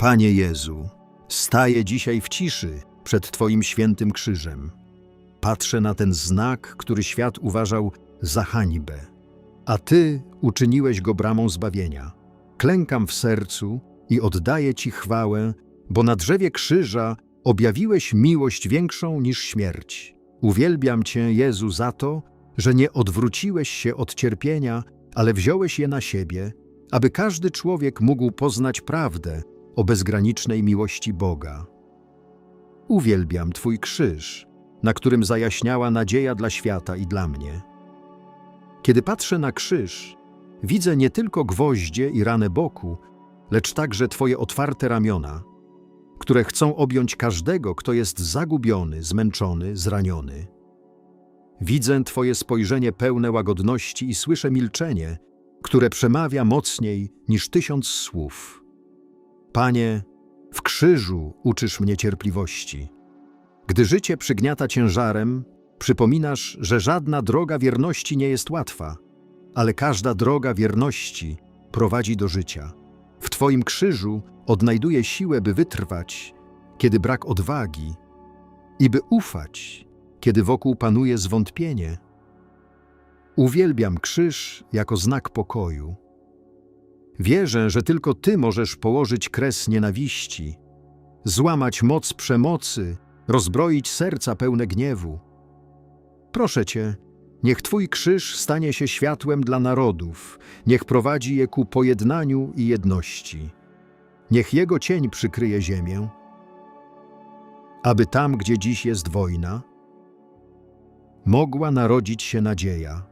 Panie Jezu, staję dzisiaj w ciszy przed Twoim świętym krzyżem. Patrzę na ten znak, który świat uważał za hańbę, a Ty uczyniłeś go bramą zbawienia. Klękam w sercu i oddaję Ci chwałę, bo na drzewie krzyża objawiłeś miłość większą niż śmierć. Uwielbiam Cię, Jezu, za to, że nie odwróciłeś się od cierpienia, ale wziąłeś je na siebie, aby każdy człowiek mógł poznać prawdę o bezgranicznej miłości Boga. Uwielbiam Twój krzyż, na którym zajaśniała nadzieja dla świata i dla mnie. Kiedy patrzę na krzyż, widzę nie tylko gwoździe i ranę boku, lecz także Twoje otwarte ramiona, które chcą objąć każdego, kto jest zagubiony, zmęczony, zraniony. Widzę Twoje spojrzenie pełne łagodności i słyszę milczenie, które przemawia mocniej niż tysiąc słów. Panie, w krzyżu uczysz mnie cierpliwości. Gdy życie przygniata ciężarem, przypominasz, że żadna droga wierności nie jest łatwa, ale każda droga wierności prowadzi do życia. W Twoim krzyżu odnajduję siłę, by wytrwać, kiedy brak odwagi, i by ufać, kiedy wokół panuje zwątpienie. Uwielbiam krzyż jako znak pokoju. Wierzę, że tylko Ty możesz położyć kres nienawiści, złamać moc przemocy, rozbroić serca pełne gniewu. Proszę Cię, niech Twój krzyż stanie się światłem dla narodów, niech prowadzi je ku pojednaniu i jedności. Niech Jego cień przykryje ziemię, aby tam, gdzie dziś jest wojna, mogła narodzić się nadzieja,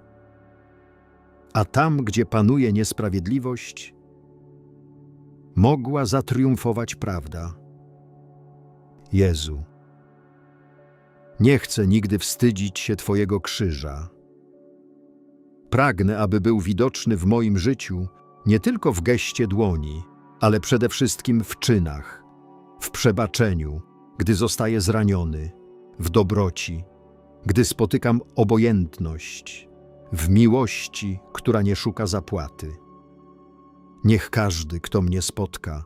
a tam, gdzie panuje niesprawiedliwość, mogła zatriumfować prawda. Jezu, nie chcę nigdy wstydzić się Twojego krzyża. Pragnę, aby był widoczny w moim życiu nie tylko w geście dłoni, ale przede wszystkim w czynach, w przebaczeniu, gdy zostaję zraniony, w dobroci, gdy spotykam obojętność, w miłości, która nie szuka zapłaty. Niech każdy, kto mnie spotka,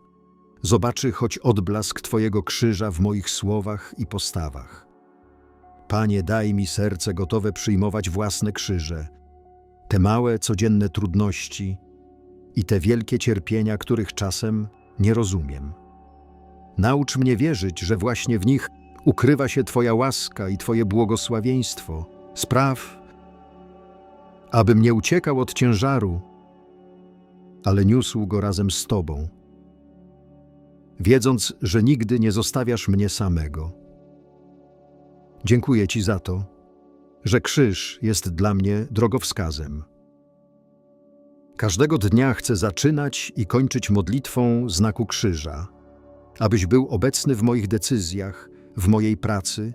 zobaczy choć odblask Twojego krzyża w moich słowach i postawach. Panie, daj mi serce gotowe przyjmować własne krzyże, te małe, codzienne trudności i te wielkie cierpienia, których czasem nie rozumiem. Naucz mnie wierzyć, że właśnie w nich ukrywa się Twoja łaska i Twoje błogosławieństwo. Spraw, abym nie uciekał od ciężaru, ale niósł go razem z Tobą, wiedząc, że nigdy nie zostawiasz mnie samego. Dziękuję Ci za to, że krzyż jest dla mnie drogowskazem. Każdego dnia chcę zaczynać i kończyć modlitwą znaku krzyża, abyś był obecny w moich decyzjach, w mojej pracy,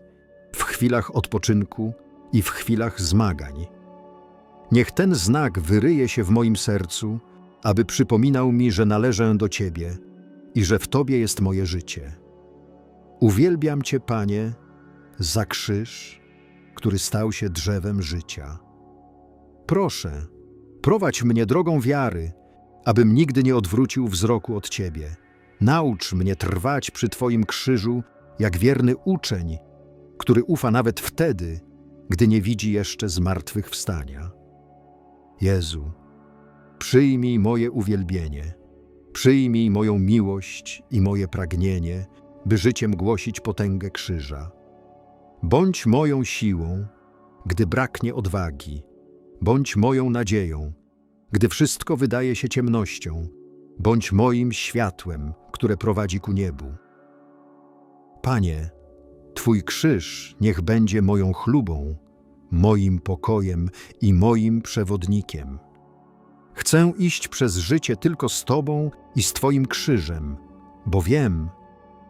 w chwilach odpoczynku i w chwilach zmagań. Niech ten znak wyryje się w moim sercu, aby przypominał mi, że należę do Ciebie i że w Tobie jest moje życie. Uwielbiam Cię, Panie, za krzyż, który stał się drzewem życia. Proszę, prowadź mnie drogą wiary, abym nigdy nie odwrócił wzroku od Ciebie. Naucz mnie trwać przy Twoim krzyżu jak wierny uczeń, który ufa nawet wtedy, gdy nie widzi jeszcze zmartwychwstania. Jezu, przyjmij moje uwielbienie, przyjmij moją miłość i moje pragnienie, by życiem głosić potęgę krzyża. Bądź moją siłą, gdy braknie odwagi, bądź moją nadzieją, gdy wszystko wydaje się ciemnością, bądź moim światłem, które prowadzi ku niebu. Panie, Twój krzyż niech będzie moją chlubą, moim pokojem i moim przewodnikiem. Chcę iść przez życie tylko z Tobą i z Twoim krzyżem, bo wiem,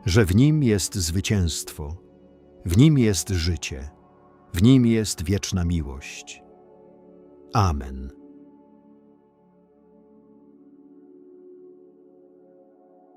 że w nim jest zwycięstwo, w nim jest życie, w nim jest wieczna miłość. Amen.